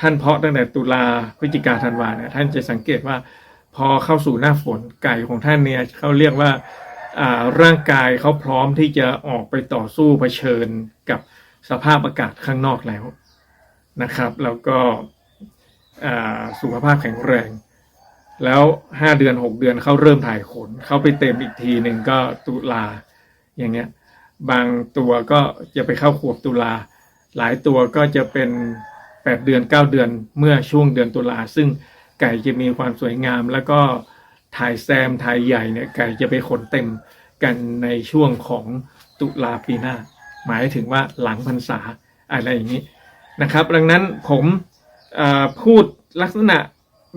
ท่านเพาะตั้งแต่ตุลาพฤศจิกาธันวาเนี่ยท่านจะสังเกตว่า พอเข้าสู่หน้าฝนไก่ของท่านเนี่ยเขาเรียกว่าร่างกายเขาพร้อมที่จะออกไปต่อสู้เผชิญกับสภาพอากาศข้างนอกแล้วนะครับ แล้วก็สุขภาพแข็งแรง แล้วห้าเดือนหกเดือนเขาเริ่มถ่ายขนเขาไปเต็มอีกทีหนึ่งก็ตุลาอย่างเงี้ยบางตัวก็จะไปเข้าขวบตุลา หลายตัวก็จะเป็น แปดเดือนเก้าเดือนเมื่อช่วงเดือนตุลาซึ่งไก่จะมีความสวยงาม แล้วก็ถ่ายแซมถ่ายใหญ่เนี่ยไก่จะไปขนเต็มกันในช่วงของตุลาปีหน้า หมายถึงว่าหลังพรรษาอะไรอย่างนี้นะครับ ดังนั้นผมพูดลักษณะ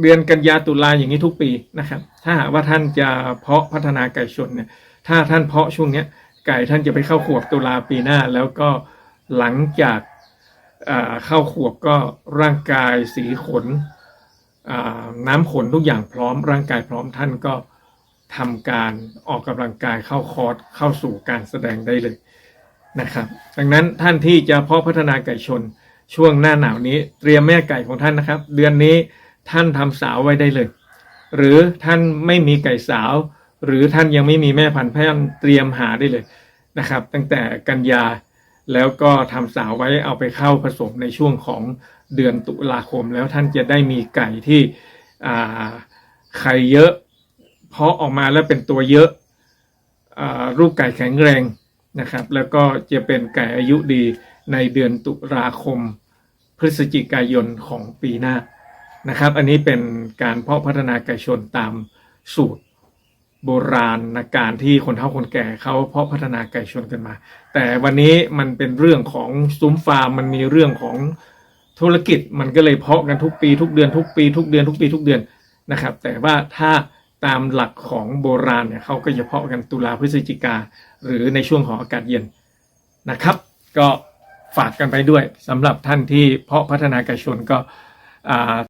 เดือนกันยาตุลาอย่างนี้ทุกปีนะครับ ถ้าหากว่าท่านจะเพาะพัฒนาไก่ชนเนี่ยถ้าท่านเพาะช่วงเนี้ยไก่ท่านจะไปเข้าขวบตุลาปีหน้า แล้วก็หลังจาก เข้าขวบก็ร่างกายสีขนน้ำขนทุกอย่างพร้อม ร่างกายพร้อมท่านก็ทำการออกกำลังกายเข้าคอร์สเข้าสู่การแสดงได้เลยนะครับ ดังนั้นท่านที่จะเพาะพัฒนาไก่ชนช่วงหน้าหนาวนี้เตรียมแม่ไก่ของท่านนะครับ เดือนนี้ท่านทำสาวไว้ได้เลย หรือท่านไม่มีไก่สาว หรือท่านยังไม่มีแม่พันธุ์แพนเตรียมหาได้เลยนะครับ ตั้งแต่กันยา แล้วก็ทำสาวไว้เอาไปเข้าผสมในช่วงของเดือนตุลาคม แล้วท่านจะได้มีไก่ที่ไข่เยอะ เพาะออกมาแล้วเป็นตัวเยอะอรูปไก่แข็งแรงนะครับ แล้วก็จะเป็นไก่อายุดีในเดือนตุลาคม พฤศจิกายนของปีหน้านะครับ อันนี้เป็นการเพาะพัฒนาไก่ชนตามสูตร โบราณการที่คนเฒ่าคนแก่เขาเพาะพัฒนาไก่ชนกันมา แต่วันนี้มันเป็นเรื่องของซุ้มฟาร์มมันมีเรื่องของธุรกิจมันก็เลยเพาะกันทุกปีทุกเดือนทุกปีทุกเดือนทุกปีทุกเดือนนะครับ แต่ว่าถ้าตามหลักของโบราณเนี่ยเขาก็จะเพาะกันตุลาพฤศจิกาหรือในช่วงของอากาศเย็นนะครับ ก็ฝากกันไปด้วยสำหรับท่านที่เพาะพัฒนาไก่ชนก็อ่า